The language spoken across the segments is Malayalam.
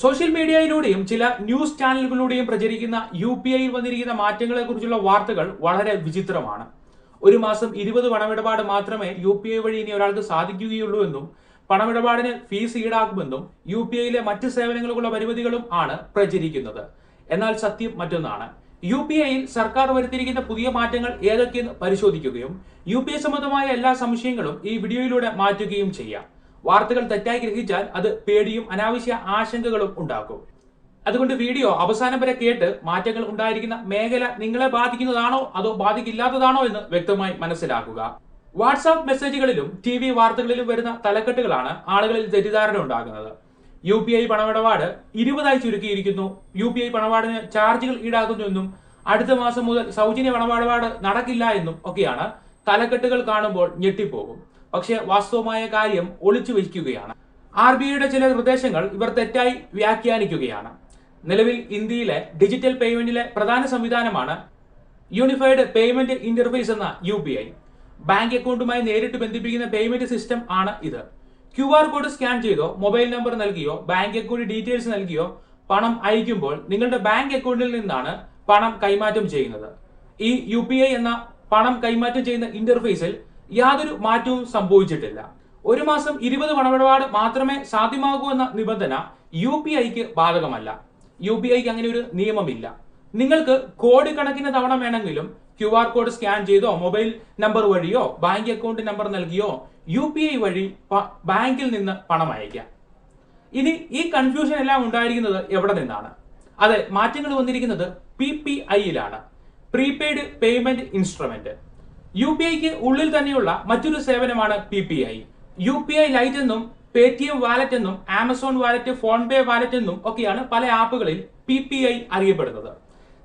സോഷ്യൽ മീഡിയയിലൂടെയും ചില ന്യൂസ് ചാനലുകളിലൂടെയും പ്രചരിക്കുന്ന യു പി ഐയിൽ വന്നിരിക്കുന്ന മാറ്റങ്ങളെ കുറിച്ചുള്ള വാർത്തകൾ വളരെ വിചിത്രമാണ്. ഒരു മാസം ഇരുപത് പണമിടപാട് മാത്രമേ യു പി ഐ വഴി ഇനി ഒരാൾക്ക് സാധിക്കുകയുള്ളൂ എന്നും പണമിടപാടിന് ഫീസ് ഈടാക്കുമെന്നും യു പി ഐയിലെ മറ്റ് സേവനങ്ങൾക്കുള്ള പരിമിതികളും ആണ് പ്രചരിക്കുന്നത്. എന്നാൽ സത്യം മറ്റൊന്നാണ്. യു പി ഐയിൽ സർക്കാർ വരുത്തിയിരിക്കുന്ന പുതിയ മാറ്റങ്ങൾ ഏതൊക്കെയെന്ന് പരിശോധിക്കുകയും യു പി ഐ സംബന്ധമായ എല്ലാ സംശയങ്ങളും ഈ വീഡിയോയിലൂടെ മാറ്റുകയും ചെയ്യാം. വാർത്തകൾ തെറ്റായി ഗ്രഹിച്ചാൽ അത് പേടിയും അനാവശ്യ ആശങ്കകളും ഉണ്ടാക്കും. അതുകൊണ്ട് വീഡിയോ അവസാനം വരെ കേട്ട് മാറ്റങ്ങൾ ഉണ്ടായിരിക്കുന്ന മേഖല നിങ്ങളെ ബാധിക്കുന്നതാണോ? അതോ ബാധിക്കില്ലാത്തതാണോ എന്ന് വ്യക്തമായി മനസ്സിലാക്കുക. വാട്സാപ്പ് മെസ്സേജുകളിലും ടി വി വാർത്തകളിലും വരുന്ന തലക്കെട്ടുകളാണ് ആളുകളിൽ തെറ്റിദ്ധാരണ ഉണ്ടാകുന്നത്. യു പി ഐ പണമിടപാട് ഇരുപതായി ചുരുക്കിയിരിക്കുന്നു. യു പി ഐ പണമിടപാടിന് ചാർജുകൾ ഈടാക്കുന്നു എന്നും അടുത്ത മാസം മുതൽ സൗജന്യ പണമിടപാട് നടക്കില്ല എന്നും ഒക്കെയാണ് തലക്കെട്ടുകൾ കാണുമ്പോൾ ഞെട്ടിപ്പോകും. പക്ഷേ വാസ്തവമായ കാര്യം ഒളിച്ചു വയ്ക്കുകയാണ് ആർ ബി ഐയുടെ ചില നിർദ്ദേശങ്ങൾ ഇവർ തെറ്റായി വ്യാഖ്യാനിക്കുകയാണ്. നിലവിൽ ഇന്ത്യയിലെ ഡിജിറ്റൽ പേയ്മെന്റിലെ പ്രധാന സംവിധാനമാണ് യൂണിഫൈഡ് പേയ്മെന്റ് ഇന്റർഫേസ് എന്ന യു പി ഐ. ബാങ്ക് അക്കൗണ്ടുമായി നേരിട്ട് ബന്ധിപ്പിക്കുന്ന പേയ്മെന്റ് സിസ്റ്റം ആണ് ഇത്. ക്യു ആർ കോഡ് സ്കാൻ ചെയ്തോ മൊബൈൽ നമ്പർ നൽകിയോ ബാങ്ക് അക്കൗണ്ട് ഡീറ്റെയിൽസ് നൽകിയോ പണം അയക്കുമ്പോൾ നിങ്ങളുടെ ബാങ്ക് അക്കൗണ്ടിൽ നിന്നാണ് പണം കൈമാറ്റം ചെയ്യുന്നത്. ഈ യു എന്ന പണം കൈമാറ്റം ചെയ്യുന്ന ഇന്റർഫേസിൽ യാതൊരു മാറ്റവും സംഭവിച്ചിട്ടില്ല. ഒരു മാസം ഇരുപത് പണമിടപാട് മാത്രമേ സാധ്യമാകൂ എന്ന നിബന്ധന യു പി ഐക്ക് ബാധകമല്ല. യു പി ഐക്ക് അങ്ങനെ ഒരു നിയമമില്ല. നിങ്ങൾക്ക് കോടിക്കണക്കിന് തവണ വേണമെങ്കിലും ക്യു ആർ കോഡ് സ്കാൻ ചെയ്തോ മൊബൈൽ നമ്പർ വഴിയോ ബാങ്ക് അക്കൗണ്ട് നമ്പർ നൽകിയോ യു പി ഐ വഴി ബാങ്കിൽ നിന്ന് പണം അയക്കാം ഇനി ഈ കൺഫ്യൂഷൻ എല്ലാം ഉണ്ടായിരിക്കുന്നത് എവിടെ നിന്നാണ്? അതെ മാറ്റങ്ങൾ വന്നിരിക്കുന്നത് P P ഐയിലാണ്. Prepaid payment instrument U P ഐക്ക് ഉള്ളിൽ തന്നെയുള്ള മറ്റൊരു സേവനമാണ് P P I. U P I lite എന്നും പേ ടി എം വാലറ്റ് എന്നും Amazon wallet PhonePe wallet എന്നും ഒക്കെയാണ് പല ആപ്പുകളിൽ പി പി ഐ അറിയപ്പെടുന്നത്.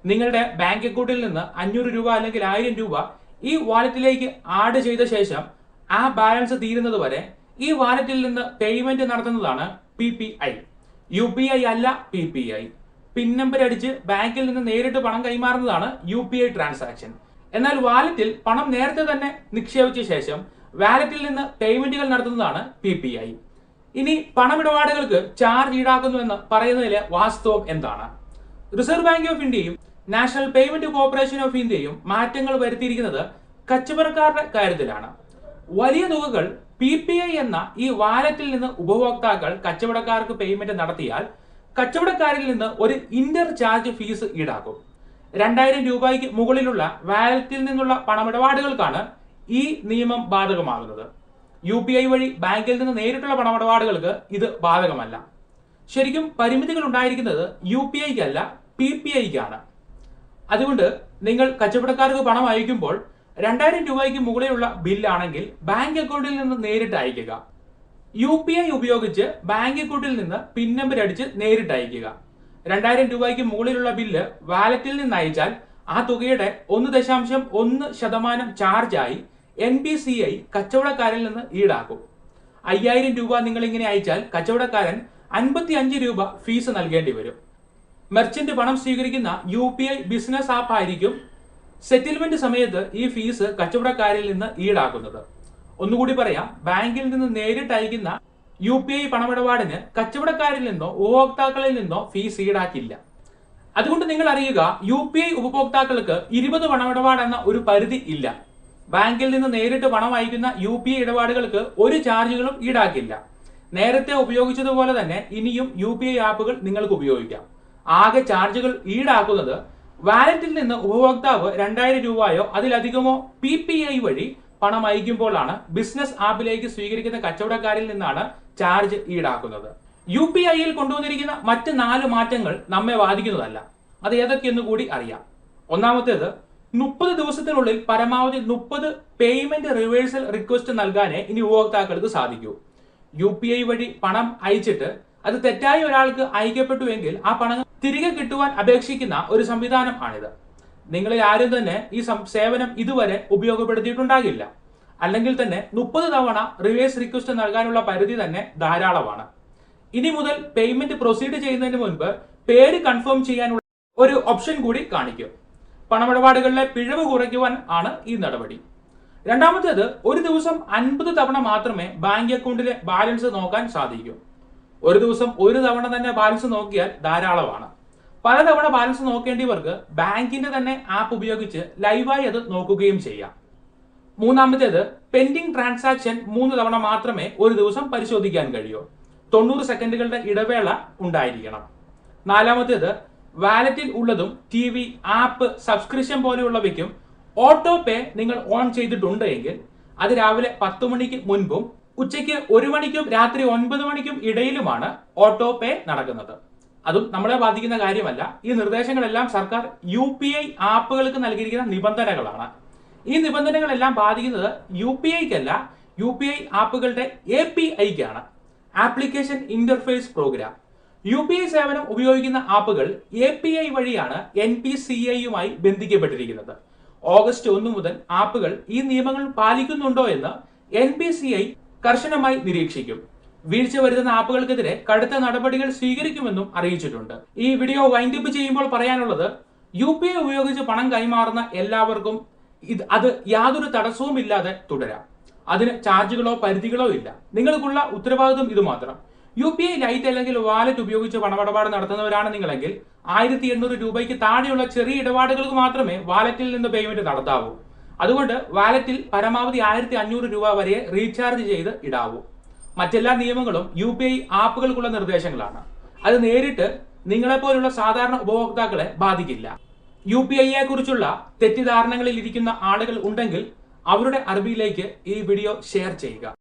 നിങ്ങളുടെ ബാങ്ക് അക്കൗണ്ടിൽ നിന്ന് അഞ്ഞൂറ് രൂപ അല്ലെങ്കിൽ ആയിരം രൂപ ഈ വാലറ്റിലേക്ക് ആഡ് ചെയ്ത ശേഷം ആ ബാലൻസ് തീരുന്നത് വരെ ഈ വാലറ്റിൽ നിന്ന് പേയ്മെന്റ് നടത്തുന്നതാണ് P P I. U P I അല്ല P P I. PIN number അടിച്ച് ബാങ്കിൽ നിന്ന് നേരിട്ട് പണം കൈമാറുന്നതാണ് യു പി ഐ ട്രാൻസാക്ഷൻ. എന്നാൽ വാലറ്റിൽ പണം നേരത്തെ തന്നെ നിക്ഷേപിച്ച ശേഷം വാലറ്റിൽ നിന്ന് പേയ്മെന്റുകൾ നടത്തുന്നതാണ് പി പി ഐ ഇനി പണമിടപാടുകൾക്ക് ചാർജ് ഈടാക്കുന്നു എന്ന് പറയുന്നതിലെ വാസ്തവം എന്താണ്? റിസർവ് ബാങ്ക് ഓഫ് ഇന്ത്യയും നാഷണൽ പേയ്മെന്റ് കോർപ്പറേഷൻ ഓഫ് ഇന്ത്യയും മാറ്റങ്ങൾ വരുത്തിയിരിക്കുന്നത് കച്ചവടക്കാരുടെ കാര്യത്തിലാണ്. വലിയ തുകകൾ പി പി ഐ എന്ന ഈ വാലറ്റിൽ നിന്ന് ഉപഭോക്താക്കൾ കച്ചവടക്കാർക്ക് പേയ്മെന്റ് നടത്തിയാൽ കച്ചവടക്കാരിൽ നിന്ന് ഒരു ഇന്റർ ചാർജ് ഫീസ് ഈടാക്കും. രണ്ടായിരം രൂപയ്ക്ക് മുകളിലുള്ള വാലറ്റിൽ നിന്നുള്ള പണമിടപാടുകൾക്കാണ് ഈ നിയമം ബാധകമാകുന്നത്. യു പി ഐ വഴി ബാങ്കിൽ നിന്ന് നേരിട്ടുള്ള പണമിടപാടുകൾക്ക് ഇത് ബാധകമല്ല. ശരിക്കും പരിമിതികൾ ഉണ്ടായിരിക്കുന്നത് യു പി ഐക്ക് അല്ല പി പി ഐക്കാണ്. അതുകൊണ്ട് നിങ്ങൾ കച്ചവടക്കാർക്ക് പണം അയക്കുമ്പോൾ രണ്ടായിരം രൂപയ്ക്ക് മുകളിലുള്ള ബില്ലാണെങ്കിൽ ബാങ്ക് അക്കൗണ്ടിൽ നിന്ന് നേരിട്ട് അയക്കുക. യു പി ഐ ഉപയോഗിച്ച് ബാങ്ക് അക്കൗണ്ടിൽ നിന്ന് പിൻ നമ്പർ അടിച്ച് നേരിട്ട് അയക്കുക. രണ്ടായിരം രൂപയ്ക്ക് മുകളിലുള്ള ബില്ല് വാലറ്റിൽ നിന്ന് അയച്ചാൽ ആ തുകയുടെ ഒന്ന് ദശാംശം ഒന്ന് ശതമാനം ചാർജായി എൻ ബി സി ഐ കച്ചവടക്കാരിൽ നിന്ന് ഈടാക്കും. അയ്യായിരം രൂപ നിങ്ങൾ ഇങ്ങനെ അയച്ചാൽ കച്ചവടക്കാരൻ അൻപത്തി അഞ്ച് രൂപ ഫീസ് നൽകേണ്ടി വരും. മെർച്ചന്റ് പണം സ്വീകരിക്കുന്ന U P I business app ആയിരിക്കും സെറ്റിൽമെന്റ് സമയത്ത് ഈ ഫീസ് കച്ചവടക്കാരിൽ നിന്ന് ഈടാക്കുന്നത്. ഒന്നുകൂടി പറയാം ബാങ്കിൽ നിന്ന് നേരിട്ട് അയക്കുന്ന യു പി ഐ പണമിടപാടിന് കച്ചവടക്കാരിൽ നിന്നോ ഉപഭോക്താക്കളിൽ നിന്നോ ഫീസ് ഈടാക്കില്ല. അതുകൊണ്ട് നിങ്ങൾ അറിയുക യു പി ഐ ഉപഭോക്താക്കൾക്ക് ഇരുപത് പണമിടപാട് എന്ന ഒരു പരിധി ഇല്ല. ബാങ്കിൽ നിന്ന് നേരിട്ട് പണം അയക്കുന്ന യു പി ഐ ഇടപാടുകൾക്ക് ഒരു ചാർജുകളും ഈടാക്കില്ല. നേരത്തെ ഉപയോഗിച്ചതുപോലെ തന്നെ ഇനിയും യു പി ഐ ആപ്പുകൾ നിങ്ങൾക്ക് ഉപയോഗിക്കാം. ആകെ ചാർജുകൾ ഈടാക്കുന്നത് വാലറ്റിൽ നിന്ന് ഉപഭോക്താവ് രണ്ടായിരം രൂപയോ അതിലധികമോ പി പി ഐ വഴി പണം അയക്കുമ്പോഴാണ് ബിസിനസ് ആപ്പിലേക്ക് സ്വീകരിക്കുന്ന കച്ചവടക്കാരിൽ നിന്നാണ് ചാർജ് ഈടാക്കുന്നത്. യു പി ഐയിൽ കൊണ്ടുവന്നിരിക്കുന്ന മറ്റ് നാല് മാറ്റങ്ങൾ നമ്മെ ബാധിക്കുന്നതല്ല. അത് ഏതൊക്കെയെന്ന് കൂടി അറിയാം. ഒന്നാമത്തേത് മുപ്പത് ദിവസത്തിനുള്ളിൽ പരമാവധി മുപ്പത് പേയ്മെന്റ് റിവേഴ്സൽ റിക്വസ്റ്റ് നൽകാനേ ഇനി ഉപഭോക്താക്കൾക്ക് സാധിക്കൂ. യു പി ഐ വഴി പണം അയച്ചിട്ട് അത് തെറ്റായി ഒരാൾക്ക് അയക്കപ്പെട്ടുവെങ്കിൽ ആ പണം തിരികെ കിട്ടുവാൻ അപേക്ഷിക്കുന്ന ഒരു സംവിധാനം ആണിത്. നിങ്ങളിൽ ആരും തന്നെ ഈ സേവനം ഇതുവരെ ഉപയോഗപ്പെടുത്തിയിട്ടുണ്ടാകില്ല. അല്ലെങ്കിൽ തന്നെ മുപ്പത് തവണ റിവേഴ്സ് റിക്വസ്റ്റ് നൽകാനുള്ള പരിധി തന്നെ ധാരാളമാണ്. ഇനി മുതൽ പേയ്മെന്റ് പ്രൊസീഡ് ചെയ്യുന്നതിന് മുൻപ് പേര് കൺഫേം ചെയ്യാനുള്ള ഒരു ഓപ്ഷൻ കൂടി കാണിക്കും. പണമിടപാടുകളിലെ പിഴവ് കുറയ്ക്കുവാൻ ആണ് ഈ നടപടി. രണ്ടാമത്തേത് ഒരു ദിവസം അൻപത് തവണ മാത്രമേ ബാങ്ക് അക്കൗണ്ടിലെ ബാലൻസ് നോക്കാൻ സാധിക്കൂ. ഒരു ദിവസം ഒരു തവണ തന്നെ ബാലൻസ് നോക്കിയാൽ ധാരാളമാണ്. പലതവണ ബാലൻസ് നോക്കേണ്ടിയവർക്ക് ബാങ്കിന്റെ തന്നെ ആപ്പ് ഉപയോഗിച്ച് ലൈവായി അത് നോക്കുകയും ചെയ്യാം. മൂന്നാമത്തേത് പെൻഡിംഗ് ട്രാൻസാക്ഷൻ മൂന്ന് തവണ മാത്രമേ ഒരു ദിവസം പരിശോധിക്കാൻ കഴിയൂ. തൊണ്ണൂറ് സെക്കൻഡുകളുടെ ഇടവേള ഉണ്ടായിരിക്കണം. നാലാമത്തേത് വാലറ്റിൽ ഉള്ളതും ടി വി ആപ്പ് സബ്സ്ക്രിപ്ഷൻ പോലെയുള്ളവയ്ക്കും ഓട്ടോ പേ നിങ്ങൾ ഓൺ ചെയ്തിട്ടുണ്ട് എങ്കിൽ അത് രാവിലെ പത്ത് മണിക്ക് മുൻപും ഉച്ചയ്ക്ക് ഒരു മണിക്കും രാത്രി ഒൻപത് മണിക്കും ഇടയിലുമാണ് ഓട്ടോ പേ നടക്കുന്നത്. അതും നമ്മളെ ബാധിക്കുന്ന കാര്യമല്ല. ഈ നിർദ്ദേശങ്ങളെല്ലാം സർക്കാർ യു ആപ്പുകൾക്ക് നൽകിയിരിക്കുന്ന നിബന്ധനകളാണ്. ഈ നിബന്ധനകളെല്ലാം ബാധിക്കുന്നത് യു പി ഐക്കല്ല. യു പി ഐ ആപ്പുകളുടെ A P ഐക്കാണ്. Application interface programme. U P I സേവനം ഉപയോഗിക്കുന്ന ആപ്പുകൾ എ പി ഐ വഴിയാണ് എൻ പി സി ഐയുമായി ബന്ധിക്കപ്പെട്ടിരിക്കുന്നത്. ഓഗസ്റ്റ് ഒന്ന് മുതൽ ആപ്പുകൾ ഈ നിയമങ്ങൾ പാലിക്കുന്നുണ്ടോ എന്ന് എൻ പി സി ഐ കർശനമായി നിരീക്ഷിക്കും. വീഴ്ച വരുത്തുന്ന ആപ്പുകൾക്കെതിരെ കടുത്ത നടപടികൾ സ്വീകരിക്കുമെന്നും അറിയിച്ചിട്ടുണ്ട്. ഈ വീഡിയോ വൈൻഡപ്പ് ചെയ്യുമ്പോൾ പറയാനുള്ളത് യു പി ഐ ഉപയോഗിച്ച് പണം കൈമാറുന്ന എല്ലാവർക്കും ഇത് അത് യാതൊരു തടസ്സവും ഇല്ലാതെ തുടരാം. അതിന് ചാർജുകളോ പരിധികളോ ഇല്ല. നിങ്ങൾക്കുള്ള ഉത്തരവാദിത്വം ഇത് മാത്രം. യു പി ഐ ലൈറ്റ് അല്ലെങ്കിൽ വാലറ്റ് ഉപയോഗിച്ച് പണമിടപാട് നടത്തുന്നവരാണ് നിങ്ങളെങ്കിൽ ആയിരത്തി എണ്ണൂറ് രൂപയ്ക്ക് താഴെയുള്ള ചെറിയ ഇടപാടുകൾക്ക് മാത്രമേ വാലറ്റിൽ നിന്ന് പേയ്മെന്റ് നടത്താവൂ. അതുകൊണ്ട് വാലറ്റിൽ പരമാവധി ആയിരത്തി അഞ്ഞൂറ് രൂപ വരെ റീചാർജ് ചെയ്ത് ഇടാവൂ. മറ്റെല്ലാ നിയമങ്ങളും യു പി ഐ ആപ്പുകൾക്കുള്ള നിർദ്ദേശങ്ങളാണ്. അത് നേരിട്ട് നിങ്ങളെപ്പോലുള്ള സാധാരണ ഉപഭോക്താക്കളെ ബാധിക്കില്ല. യു പി ഐയെ കുറിച്ചുള്ള തെറ്റിദ്ധാരണകളിൽ ഇരിക്കുന്ന ആളുകൾ ഉണ്ടെങ്കിൽ അവരുടെ അറിവിലേക്ക് ഈ വീഡിയോ ഷെയർ ചെയ്യുക.